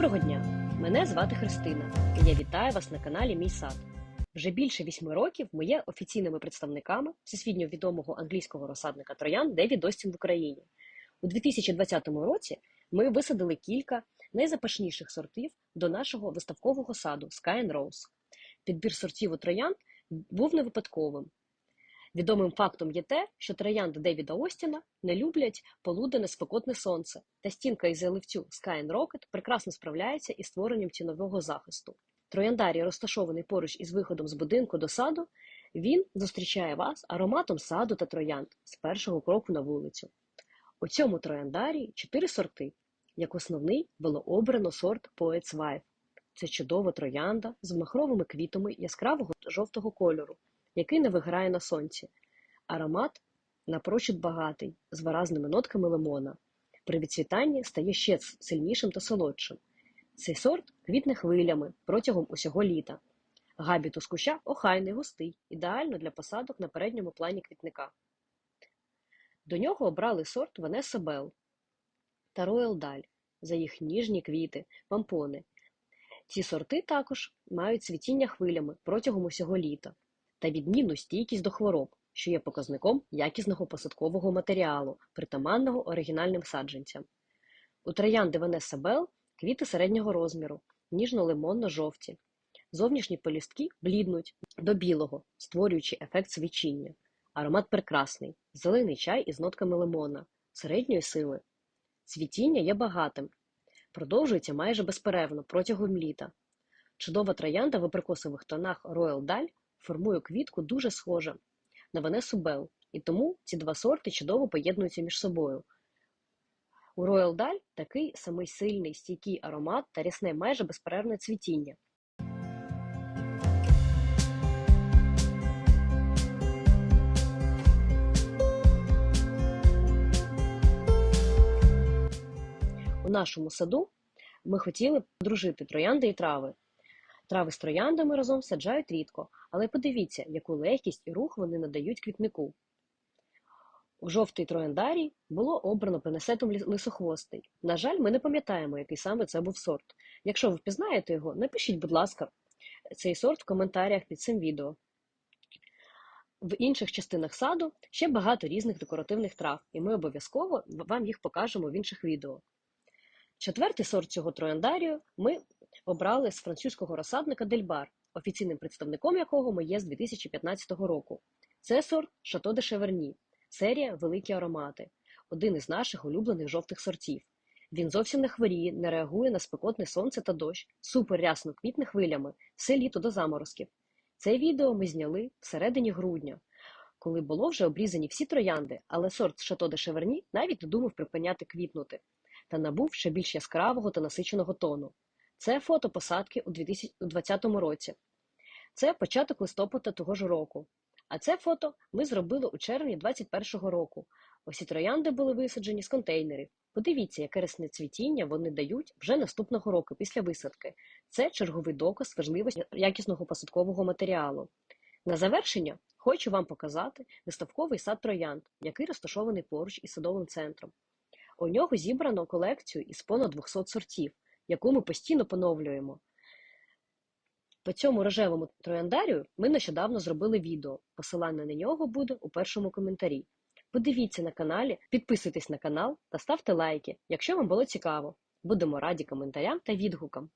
Доброго дня! Мене звати Христина, і я вітаю вас на каналі Мій сад. Вже більше вісьми років ми є офіційними представниками всесвітньо відомого англійського розсадника троян Девід Остін в Україні. У 2020 році ми висадили кілька найзапашніших сортів до нашого виставкового саду Sky and Rose. Підбір сортів у троянд був не випадковим. Відомим фактом є те, що троянди Девіда Остіна не люблять полуденне спекотне сонце, та стінка із заливцю Sky Rocket прекрасно справляється із створенням тінового захисту. Трояндарій, розташований поруч із виходом з будинку до саду, він зустрічає вас ароматом саду та троянд з першого кроку на вулицю. У цьому трояндарії чотири сорти. Як основний було обрано сорт Poet's Wife. Це чудова троянда з махровими квітами яскравого жовтого кольору, який не виграє на сонці. Аромат напрочуд багатий, з виразними нотками лимона. При відцвітанні стає ще сильнішим та солодшим. Цей сорт квітне хвилями протягом усього літа. Габітус куща охайний, густий, ідеально для посадок на передньому плані квітника. До нього обрали сорт Ванеса Белл та Роял Даль за їх ніжні квіти, пампони. Ці сорти також мають цвітіння хвилями протягом усього літа та відмінну стійкість до хвороб, що є показником якісного посадкового матеріалу, притаманного оригінальним саджанцям. У троянди Ванеса Белл квіти середнього розміру, ніжно-лимонно-жовті. Зовнішні пелюстки бліднуть до білого, створюючи ефект свічіння. Аромат прекрасний, зелений чай із нотками лимона, середньої сили. Цвітіння є багатим, продовжується майже безперервно протягом літа. Чудова троянда в абрикосових тонах Royal Dahl формує квітку дуже схоже на Ванесу Белл, і тому ці два сорти чудово поєднуються між собою. У Royal Dahl такий самий сильний стійкий аромат та рясне майже безперервне цвітіння. У нашому саду ми хотіли дружити троянди і трави. Трави з трояндами разом саджають рідко, але подивіться, яку легкість і рух вони надають квітнику. У жовтий трояндарій було обрано пенесетом лисохвостий. На жаль, ми не пам'ятаємо, який саме це був сорт. Якщо ви впізнаєте його, напишіть, будь ласка, цей сорт в коментарях під цим відео. В інших частинах саду ще багато різних декоративних трав, і ми обов'язково вам їх покажемо в інших відео. Четвертий сорт цього трояндарію ми обрали з французького розсадника Дельбар, офіційним представником якого ми є з 2015 року. Це сорт Шато де Шеверні, серія Великі аромати, один із наших улюблених жовтих сортів. Він зовсім не хворіє, не реагує на спекотне сонце та дощ, супер рясно квітне хвилями, все літо до заморозків. Це відео ми зняли всередині грудня, коли було вже обрізані всі троянди, але сорт Шато де Шеверні навіть не думав припиняти квітнути та набув ще більш яскравого та насиченого тону. Це фото посадки у 2020 році. Це початок листопада того ж року. А це фото ми зробили у червні 2021 року. Усі троянди були висаджені з контейнерів. Подивіться, яке рясне цвітіння вони дають вже наступного року після висадки. Це черговий доказ важливості якісного посадкового матеріалу. На завершення хочу вам показати виставковий сад троянд, який розташований поруч із садовим центром. У нього зібрано колекцію із понад 200 сортів, яку ми постійно поновлюємо. По цьому рожевому трояндарію ми нещодавно зробили відео. Посилання на нього буде у першому коментарі. Подивіться на каналі, підписуйтесь на канал та ставте лайки, якщо вам було цікаво. Будемо раді коментарям та відгукам.